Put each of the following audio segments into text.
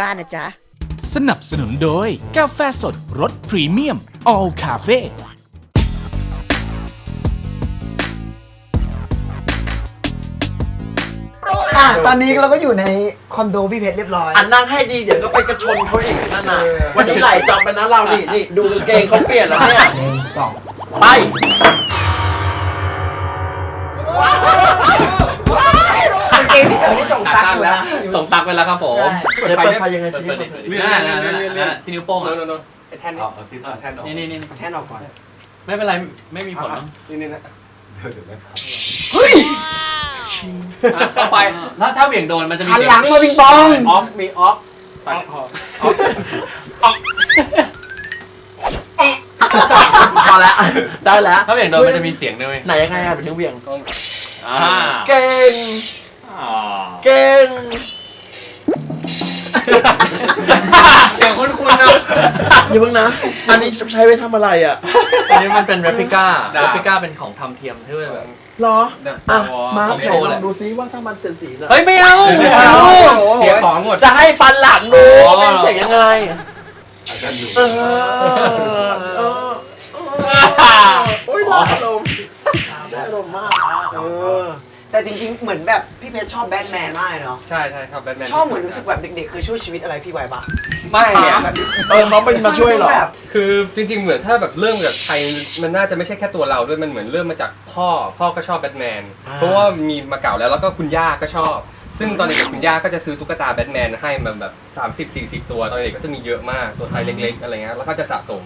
บ้านนะจ๊ะ สนับสนุนโดย กาแฟสดรสพรีเมียม All Cafe อะตอนนี้เราก็อยู่ในคอนโดพี่เพชรเรียบร้อย อันนั่งให้ดีเดี๋ยวก็ไปกระชนเขาอีกนั่นน่ะวันนี้ไหลจอบไปนะเรานี่นี่ดูกางเกงเขาเปลี่ยนแล้วเนี่ย หนึ่งสองไป กางเกงที่เต๋อที่ส่งซักอยู่นะส่งซักไปแล้วครับผมใช่เดี๋ยวเปิดไฟยังไงสิเปิดดินั่นนั่นนั่นนั่นที่นิ้วโป้งอะไอ้แท่นนี่อ่าแท่นออกนี่นี่นี่แท่นออกก่อน ไม่เป็นไรไม่มีผลมั้งนี่นี่นะเดี๋ยวเดี๋ยวนะเข้าไปถ้าถ้าเหวี่ยงโดนมันจะมีหันหลังมาปิงปองออฟมีออฟตัดคอพอแล้วได้แล้วถ้าเหวี่ยงโดนมันจะมีเสียงด้วยไหนยังไงอะเป็นถึงเวียงอ่าเก่ง อ่าเก่ง เสียงคุ้นๆนะอย่าเพิ่งนะ อันนี้ใช้ไว้ทำอะไรอะอันนี้มันเป็นเรปลิก้าเรปลิก้าเป็นของทำเทียมที่แบบ เหรอ แบบสอะตาร์วอร์มาผมไหนโชว์ลแหอละงดูซิว่าถ้ามันเสียสีน่ะเฮ้ยไม่เอาไม่เอา เสียของหมด จะให้ฟันหลังดูอ๋อ เป็นเสียงยังไง อาจารย์อยู่เออ เออโอ้ยได้อารมณ์ได้อารมณ์มาก เออ แต่จริงๆ เหมือนแบบพี่เพชรชอบแบทแมนมากเลยเนาะ ใช่ใช่ครับแบทแมนชอบเหมือนรู้สึกแบบเด็กๆ เคยช่วยชีวิตอะไรพี่ไว้ปะไม่อะแบบ เออเขาเป็นมาช่วยเหรอ แบบ คือจริง ๆ เหมือนถ้าแบบเริ่มจากไทยมันน่าจะไม่ใช่แค่ตัวเราด้วยมันเหมือนเริ่มมาจากพ่อ พ่อก็ชอบแบทแมนเพราะว่ามีมาเก่าแล้วแล้วก็คุณย่าก็ชอบ ซึ่งตอนเด็กๆคุณย่าก็จะซื้อตุ๊กตาแบทแมนให้มาแบบ 30 40 ตัวตอนเด็กก็จะมีเยอะมากตัวไซส์เล็กๆอะไรเงี้ยแล้วก็จะสะสม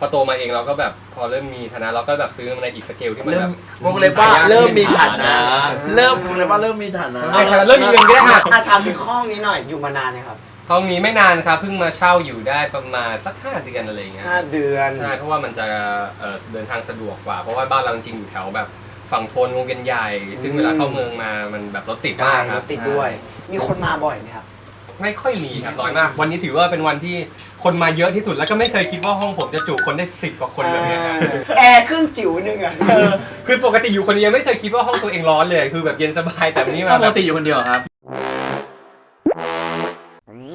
พอโตมาเองเราก็แบบพอเริ่มมีฐานะเราก็แบบซื้อมาในอีกสเกลที่มันเริ่แบมบ วงเล็บว่าเริ่มมีฐานะอ่าเริ่มวงเล็บว่าเริ่มมีฐานะใช่ครับเริ่มมีเงินก็ได้ค่ะ อะถามถึงห้องนี้หน่อยอยู่มานานนะครับห้องนี้ไม่นานครับเพิ่งมาเช่าอยู่ได้ประมาณสักห้าเดือนอะไรอย่างเงี้ย ห้าเดือน ใช่เพราะว่ามันจะเอ่อเดินทางสะดวกกว่า เพราะว่าบ้านเราจริงๆอยู่แถวแบบฝั่งทนวงเวียนใหญ่ ซึ่งเวลาเข้าเมืองมามันแบบรถติดใกล้มากครรับถติดด้วย มีคนมาบ่อยไหมครับ ไม่ค่อยมีครับน้อยมาก วันนี้ถือว่าเป็นวันที่ คนมาเยอะที่สุดแล้วก็ไม่เคยคิดว่าห้องผมจะจุคนได้สิบกว่าคนแบบเนี้ยครับแอร์เครื่องจิ๋วนึงอะเออคือปกติอยู่คนเดียวไม่เคยคิดว่าห้องตัวเองร้อนเลยคือแบบเย็นสบายแต่วันนี้ถ้ามาปแบกบติอยู่คนเดียวครับ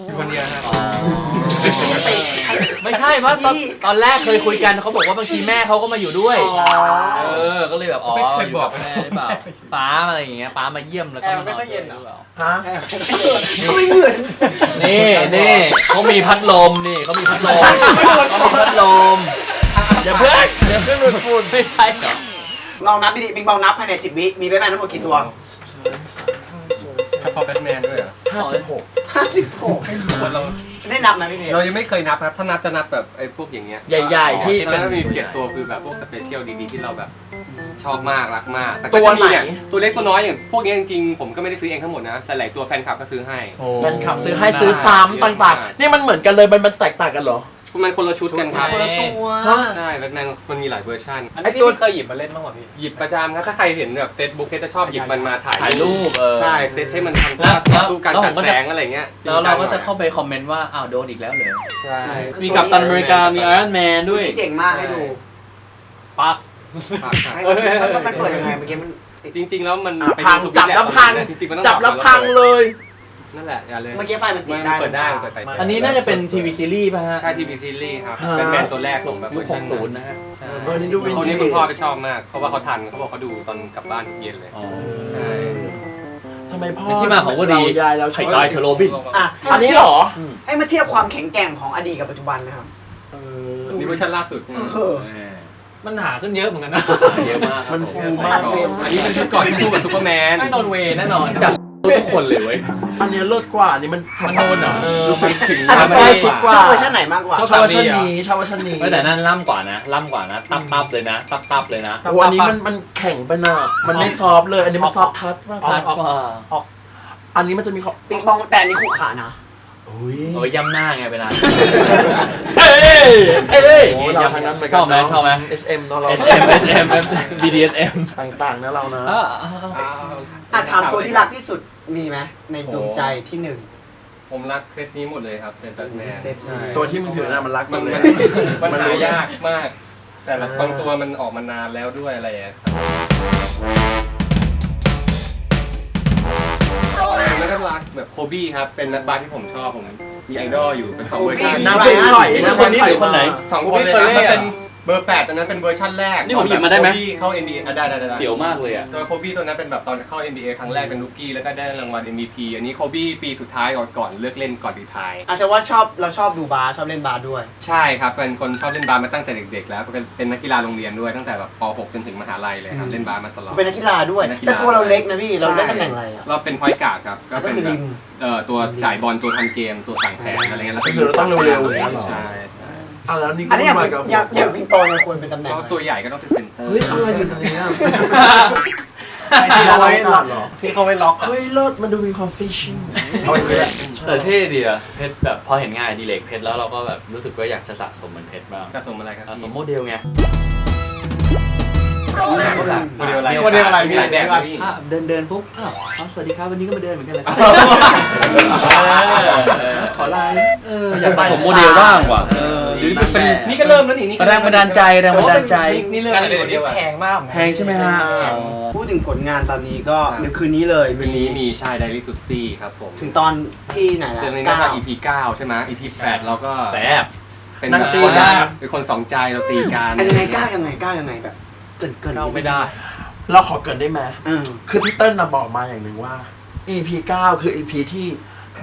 อยู่คนเดียวครับ ไม่ใช่เพราะตอนตอนแรกเคยคุยกันเขาบอกว่าบางทีแม่เขาก็มาอยู่ด้วยอ๋อเออ ก็เลยแบบอ๋อไม่เคยอยู่บอก กับแม่หรือเปล่าป้าอะไรอย่างเงี้ยป้ามาเยี่ยมแล้วก็แอร์มาไม่นอนค่อยเย็นเหรอด้วยฮะทำไมเหมือนนี่นี่เขามีพัดลมนี่เขามีพัดลมเขามีพัดลมอย่าเพิ่งอย่าเพิ่งหลุดฝุ่นไม่ใช่เหรอลองนับดิปิงปองนับภายในสิบวิ มีแบทแมนทั้งหมดกี่ตัวถ้าพอแบทแมนด้วยเหรอห้าสิบหกห้าสิบหกเรา ได้นับไหมพี่เพชรเรายังไม่เคยนับครับ ถ้านับจะนับแบบไอ้พวกอย่างเงี้ยใหญ่ๆที่ที่มันมีเจ็ดตัวคือแบบพวกสเปเชียลดีๆที่เราแบบชอบมากรักมากแต่ตัก็วจะมีเนี่ยไหนตัวเล็กตัวน้อยอย่างพวกเนี้ยจริงๆผมก็ไม่ได้ซื้อเองทั้งหมดนะแต่หลายตัวแฟนคลับก็ซื้อให้ แฟนคลับซื้อให้ซื้อซ้ำต่างๆ นี่มันเหมือนกันเลยมันมันแตกต่างกันเหรอ มันคนละชุดกันครับคนละตัวฮะใช่แบทแมนมันมีหลายเวอร์ชันไอตัวเคยหยิบมาเล่นบ้างป่ะพี่หยิบประจำครับถ้าใครเห็นแบบเฟซบุ๊กเขาจะชอบหยิบมันมาถ่ายถ่ายรูปเออใช่เซตให้มันทำแล้วท่าสู้การแล้วจัดผมก็แสจะงอะไรเงี้ยแล้วเราก็จริจะงจังหน่อยเข้าไปคอมเมนต์ว่าอ้าวโดนอีกแล้วเลยใช่มีกัปตันอเมริกามีไอรอนแมนด้วยเจ๋งมากให้ดูปั๊บฝากค่ะให้มันมันเปิดยังไงเมื่อกี้มันติดจริง ๆ แล้วมันอะไปพังดูจับแล้วพังจริงๆมันต้องจับแล้วพังเลย นั่นแหละอย่าเลยเมื่อกี้ไฟมันติดมันได้ เปิดได้มันเปิดไฟอันนี้น่าจะเป็นทีวีซีรีส์ป่ะฮะ ใช่ทีวีซีรีส์ครับฮะเป็นแบรนด์ตัวแรกของแบบยุเวอคร์ชัน60นะฮะใช่เออนี่ดูวินเทจตัวนี้คุณพ่อไปชอบมาก เพราะว่าเขาทันเขาบอกเขาดูตอนกลับบ้านทุกเย็นเลย อ๋อใช่ ทำไมพ่อเป็นที่มาของวลี เรยายเราไข่ตายเทอโรบิน อะอันนี้เหรอให้มาเทียบความแข็งแกร่งของอดีตกับปัจจุบันนะครับ เออ นี่เวอร์ชันล่าสุดเออ มันหาขึ้นเยอะเหมือนกันนะเยอะมากมันฟูมามากกอันนี้เป็นชุดก่อนที่คู่กับซูเปอร์แมนแน่นอนเวย์แน่นอนจับ ทุกคนเลยเว้ย อันนี้เลิศกว่าอันนี้มันมันโดนเหรอเออดูมันถึงอันนี้ใกล้ชิดกว่า ชอบเวอร์ชันไหนมากกว่าชอบชาวเวอร์ชันนี้ชาวเวอร์ชันนี้ไม่แต่นั่นล่ำกว่านะล่ำกว่านะตับตับเลยนะตับตับเลยนะโอ้อันนี้มันมันแข็งไปหน่ะมันไม่ซอฟต์เลย อันนี้มันซอฟต์ทัชมากกตัว่าดกว่าอันนี้มันจะมีเขาปิงปองแต่อันนี้คู่ขานะอุ้ย เอาไว้ย่ำหน้าไงเวลาเอ้ยเอ้ยโอ้เราทางนั้นเหมือนชกัอนบไหมเนาะชอบไหม SM เนาะเรา SM SM BDSM ต่างๆนะเรานะอ่า อะถามตัวที่รักที่สุดมีไหมในดวงใจที่หนึ่ง ผมรักเซตนี้หมดเลยครับ เซตแบทแมนเซตนี้ ใช่ตัวที่มึงถือน่ะมันรักมัสุนดเลย มันมันรู้หายากมาก แต่ละบางตัวมันออกมานานแล้วด้วยอะไรอย่างเงี้ยครับ แล้วก็รักแบบโคบี้ครับ เป็นนักบาสที่ผมชอบผมมีไอดอลอยู่เป็นสองเวอร์ชันโคบี้น้ำเป็นถอยนี่คนนี้หรือคนไหนสองคนเลยนะถ้าเป็น เบอร์แปดตอนนั้นเป็นเวอร์ชันแรกนี่ผมหยิบมาได้ไหม ตอนแบบโคบี้เข้า NBA อะได้ได้ได้ได้เสียวมากเลยอะ ตัวโคบี้ตัวนั้นเป็นแบบตอนเข้า NBA ครั้งแรกเป็นลูกี้แล้วก็ได้รางวัล MVP อันนี้โคบี้ปีสุดท้ายก่อนก่อนเลิกเล่นก่อนดีทาย อาจจะว่าชอบเราชอบดูบาสชอบเล่นบาสด้วย ใช่ครับ เป็นคนชอบเล่นบาสมาตั้งแต่เด็กๆ แล้วก็เป็นเป็นนักกีฬาโรงเรียนด้วยตั้งแต่แบบป .6 จนถึงมหาลัยเลยครับ อืม เล่นบาสมาตลอด เป็นนักกีฬาด้วย เป็นนักกีฬา แต่ตัวเราเล็กนะพี่เราเล่นตำแหน่งอะไรอะเราเป็นพอยต์การ์ดครับก็คือเป็นริม เอ่อตัวจ่ายบอลตัวทำเกมตัวสั่งแผนอะไรเงี้ยแล้วก็คือเราต้องเร็วๆอย่างเงี้ยเหรอ ใช่ใช่ อะแล้วนี่อันนี้อยากมาเป็นกับอยากอยากปิงปองเนี่ยควรเป็นตำแหน่งก็อะไรตัวใหญ่ก็ต้องเป็นเซนเตอร์ เฮ้ยอะไรอยู่ตรงนี้อะที่เอาไว้หล็ลัอกเหรอที่เขาไว้ล็อกเฮ้ยเลิศมันดูมีความฟิชชิ่งเอาไปเลยแต่เท่ดีอะเพชรแบบพอเห็นงานอดีเลกเพชรแล้วเราก็แบบรู้สึกว่าอยากจะสะสมเหมือนเพชรบ้างสะสมอะไรครับสะสพี่มโมเดลไงโมเดลอะไรโมเดลอะไรพี่ หลายแบบนะพี่อะเดินเดินปุ๊บอ้าวอ้าวสวัสดีครับวันนี้ก็มาเดินเหมือนกันเลยครับขอไลน์เอออยากสะสมโมเดลบ้างว่ะเออ หรือเป็นนี่ก็เริ่มแล้วนี่นี่ก็แรงบันดาลใจแรงบันดาลใจนี่นี่เริ่มการแล้วเดินเดียวอะแพงมากเหมือนกันแพงใช่ไหมฮะอ๋อพูดถึงผลงานตอนนี้ก็ครับเดี๋ยวคืนนี้เลยวันนี้มีชายไดรี่ตุซี่ครับผมถึงตอนที่ไหนละเดือนนี้เก้าน่าจะ EP 9ใช่ไหม EP 8เราก็แสบเป็นนั่งตีคนกันเป็นคนสองใจเราตีกันอันยังไงก้าวยังไงก้าวยังไงแบบเกินเกินเข้าไม่ได้ เราขอเกรินได้ไหมเออคือพี่เติ้ลนะบอกมาอย่างหนึ่งว่า EP 9 คือ EP ที่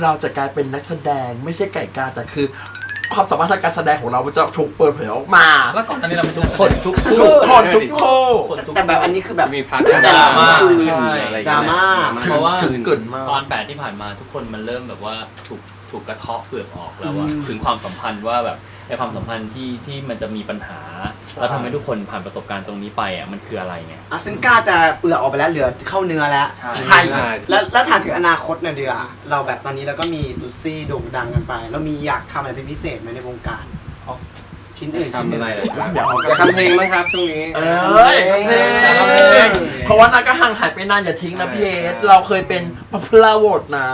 เราจะกลายเป็นนักแสดงไม่ใช่ไก่กาแต่คือ ความสามารถทางการแสดงของเรามันจะถูกเปิดเผยออกมา แล้วก่อนอันนี้เราเป็นทุทุกกคคนนทุกทุกคนทุกโคคนทุก แต่แบบอันนี้คือแบบมีพาร์ทดราม่าคือใช่ อะไรอย่งดราเงี้ยม่าถึงเพราะว่าถึงเกินมาก ตอนแปดที่ผ่านมาทุกคนมันเริ่มแบบว่าถูกถูกกระเทาะเปลือกออกแล้วว่าอืมถึงความสัมพันธ์ว่าแบบ ไอความสัมพันธ์ที่ที่มันจะมีปัญหา แล้วทำให้ทุกคนผ่านประสบการณ์ตรงนี้ไปอะมันคืออะไรไงอะซึ่งก้าวจะเปลือกออกไปแล้วเหลือเข้าเนื้อแล้วใช่ใช่ ใช่ แล้วแล้วถามถึงอนาคตหน่อยดีกว่าเราแบบตอนนี้เราก็มีตุซี่โด่งดังกันไปแล้วมีอยากทำอะไรเป็นพิเศษไหมในวงการเอาชิ้นอื่นชิ้นทำหนึ่อะงไรเลยครับเดี๋ยวเอาจะทำเพลงมั้งครับช่วงนี้ เอ้ยเพลงเพราะว่านาก็ห่างหายไปนานอย่าทิ้งนะเพจเราเคยเป็นพัพลาโหวตนะ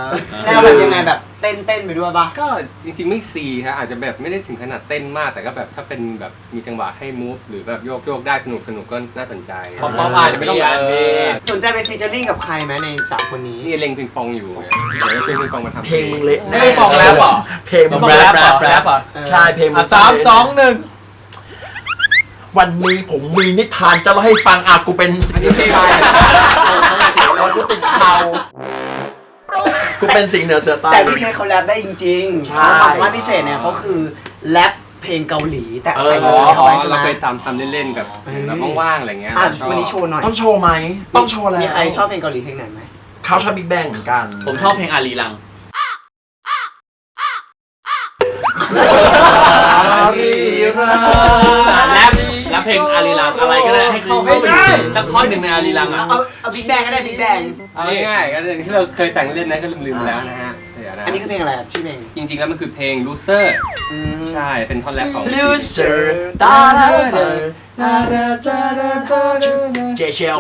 แนวแบบยังไงแบบ เต้นเต้นไปด้วยปะก็จริงๆไม่ซีครับอาจจะแบบไม่ได้ถึงขนาดเต้นมากแต่ก็แบบถ้าเป็นแบบมีจังหวะให้มูฟหรือแบบโยกโยกๆได้สนุกสนุกๆก็น่าสนใจป๊อปๆอาจจะไม่ต้องเอ R&B อสนใจไปฟีเจอริ่งกับใครไหมในสามคนนี้นี่เล็งปิงปองอยู่เดี๋ยวจะชวนปิงปองมาทำเพลงมึงเละแน่ไม่บอกแล้วเหรอเพลงมึงบอกเละแรปเหรอแรปเหรอใช่เพลงมึอะงสามสองหนึ่งวันนี้ผมมีนิทานจะเล่าให้ฟังอะกูเป็นอันนี้เพลงอะไรแล้วกูติดเขา กูเป็นสิงห์เหนือเสือใต้แต่พี่เพชรเขาแรปได้จริงๆใช่ ความสามารถพิเศษเนี่ยเขาคือแรปเพลงเกาหลีแต่เออใส่อ๋ดอนตรีเอาไว้ใช่ไหม เราเคยตามทำเล่นๆแบบเฮ้ย แบบว่างๆอะไรเงี้ยอะชอบวันนี้โชว์หน่อย ต้องโชว์ไหม ต้องโชว์แล้วมีใครชอบเพลงเกาหลีเพลงไหนไหมเขาชอบบิ๊กแบงเหมือนกันผมชอบเพลงอารีลัง อารีรัแรปแรป เพลงอารีลังอะไรก็ได้ให้เข้าเข้าไปสักท่อนหนึ่งในอารีลังอะ เอาเอาบิ๊กแบงก็ได้บิ๊กแบงเอาง่ายๆก็ที่เราเคยแต่งเล่นนะก็ลืมๆแล้วนะฮะเดี๋ยวนะอันนี้คือเพลงอะไรครับชื่อเพลง จริงๆแล้วมันคือเพลง loser อืมใช่เป็นท่อนแรกของลูเซอร์ตาดาดา เจเชล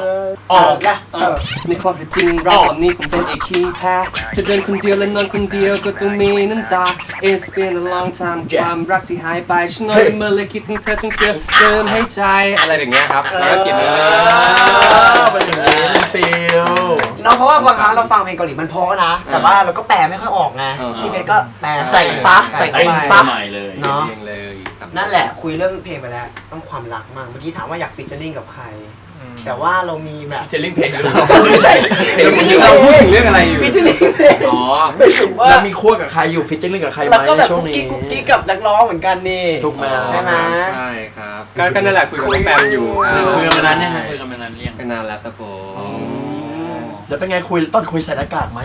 ออกนะเออในความเป็นจริงเราตอนนี้ผมเป็นเอกขี้แพ้จะเดินคนเดียวและนอนคนเดียวก็ต้องมีน้ำตา It's been a long time ความรักที่หายไปฉันนอนเมื่อเลยคิดถึงเธอจนเกินเดินให้ใจอะไรอย่างเงี้ยครับแล้วก็เขียนเนื้อเลยเป็นอย่างนี้เป็นฟิลเนาะเพราะว่าบางครั้งเราฟังเพลงเกาหลีมันเพราะนะ แต่ว่าเราก็แปลไม่ค่อยออกไงพี่เพชรก็แปลแต่งซะแต่งเองซะใหม่เลยเนาะเองเลยครับนั่นแหละคุยเรื่องเพลงไปแล้ว ต้องความรักมากเมื่อกี้ถามว่าอยากฟีเจอริ่งกับใคร แต่ว่าเรามีแบบเจลลิ่งเพลงอยู่ไม่ใช่เพลงฟีอยู่เจอริ่งเราพูดถึงเรื่องอะไรอยู่ฟีเจอริ่งอ๋อไม่ถึงว่าแล้วมีคู่กับใครอยู่ฟิชเชอร์ลิงกับใครไหมแล้วก็ในแบบช่วกุ๊งกนี้กิ๊กกุ๊กกิ๊กกับนักร้องเหมือนกันนี่ถูกไหมใช่ไหมใช่ครับก็ก็นั่นแหละคุยกับน้องแปมอยู่คุยกันมานานยังคุยกันมานานเรียงเป็นนานแล้วครับผมแล้วเป็นไงคุยตอนคุยใส่หน้ากากไหม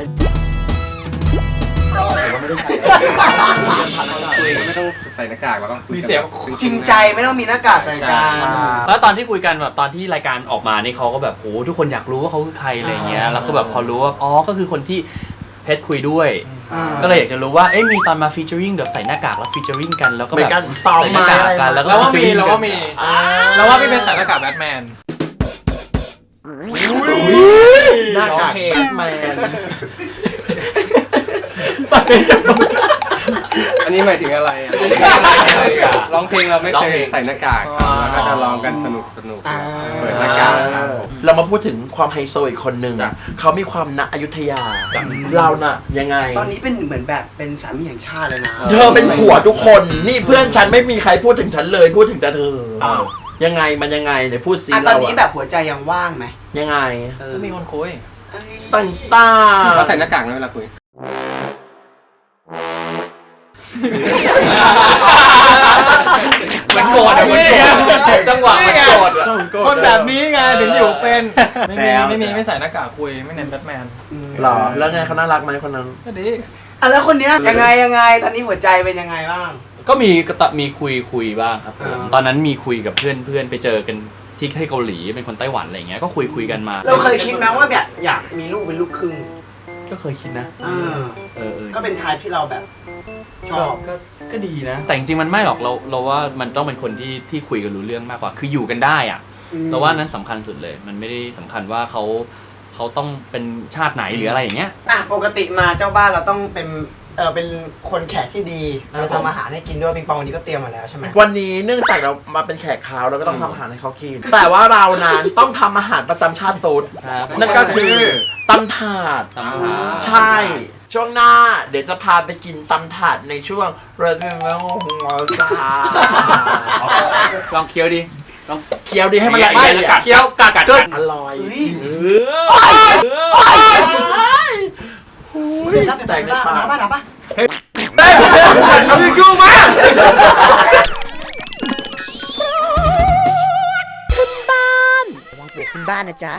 หรือว่าไม่ได้ใส่คุยก็ไม่ต้องใส่หน้ากากเราก็คุยมีกันเสียงแบบจริงใจไม่ต้องมีหน้ากากใส่กันใช่แล้วตอนที่คุยกันแบบตอนที่รายการออกมานี่เขาก็แบบโอ้ทุกคนอยากรู้ว่าเขาคือใครอะไรเงี้ยแล้วก็แบบพอรู้ว่าอ๋อก็คือคนที่เพชรคุยด้วยอ่าก็เลยอยากจะรู้ว่าเอ๊ะมีตอนมาฟีเจอริงแบบใส่หน้ากากแล้วฟีเจอริงกันแล้วก็เป็แบนบการซ้อมใส่หน้ามากากอะไรกันแล้วเราว่ามี featuring เราว่ามีอ่าเราว่าพี่เป็นสายหน้ากากแบทแมนหน้ากากร้องเพ ลงแบทแมนอันนี้หมายถึงอะไรอะร้องเพลงเราไม่เคยใส่หน้ากากครับแล้วก็จะร้องกันสนุกสนุกๆอ่า เปิดหน้ากากครับผม เรามาพูดถึงความไฮโซอีกคนหนึ่ง จ้ะเขามีความณอยุธยาเราน่ะ ยังไง ตอนนี้เป็นเหมือนแบบเป็นสามีแห่งชาติเลยนะ เธอเป็นผัวทุกคน นี่เพื่อนฉันไม่มีใครพูดถึงฉันเลย พูดถึงแต่เธออ้าว ยังไงมันยังไงไหนพูดซิอะตอเรานนี้อะแบบหัวใจยังว่างไหมยังไงเออก็มีคนคุย เอ้ยตั้งตาเราใส่หน้ากากนะเวลาคุย จังหวะมือนโกรธอะคนแบบนี้ไงถึงอยู่เป็น ไม่มีไม่มีไม่ใส่หน้ากากคุยไม่เน้นแบทแมนหรอแล้วไงเขาน่ารักไหมคนนั้น ก็ดี อะแล้วคนเนี้ยยังไงยังไง ตอนนี้หัวใจเป็นยังไงบ้าง ก็มีก็ตะมีคุยคุยบ้างครับผมตอนนั้นมีคุยกับเพื่อนเพื่อนไปเจอกันที่ที่เกาหลีเป็นคนไต้หวันอะไรเงี้ยก็คุยคุยกันมาเราเคยคิดไหมว่าแบบอยากมีลูกเป็นลูกครึ่งก็เคยคิดนะเออเออก็เป็นทายที่เราแบบ ชอบ ก็ก็ดีนะ แต่จริงๆมันไม่หรอกเราเราว่ามันต้องเป็นคนที่ที่คุยกันรู้เรื่องมากกว่า คืออยู่กันได้อะอืมเราว่านั้นสำคัญสุดเลย มันไม่ได้สำคัญว่าเขาเขาต้องเป็นชาติไหนหรืออะไรอย่างเงี้ย อะปกติมาเจ้าบ้านเราต้องเป็นเออเป็นคนแขกที่ดีครับเราทำอาหารให้กินด้วยปิงปองวันนี้ก็เตรียมมาแล้วใช่ไหมวันนี้เนื่องจากเรามาเป็นแขกขาวเราก็ต้องทำอาหารให้เขากิน แต่ว่าเรานั้นต้องทำอาหารประจำชาติตูดครับนั่นก็คือตำถาด ตำถาด ใช่ ช่วงหน้าเดี๋ยวจะพาไปกินตำถาดในช่วงเรดเมลหัวซาลองเคี้ยวดิลอง เคี้ยวดีให้มันละไม่เอียดกัดเคี้ยวกัดกัดด้วยอร่อยเฮ้ยเออหุ้ยเดี๋ยวรับไปแต่งในบ้านปาก น้ำบ้านน้ำบ้านเอาไปกู้มาระวังปวกขึ้นบ้านนะจ๊ะ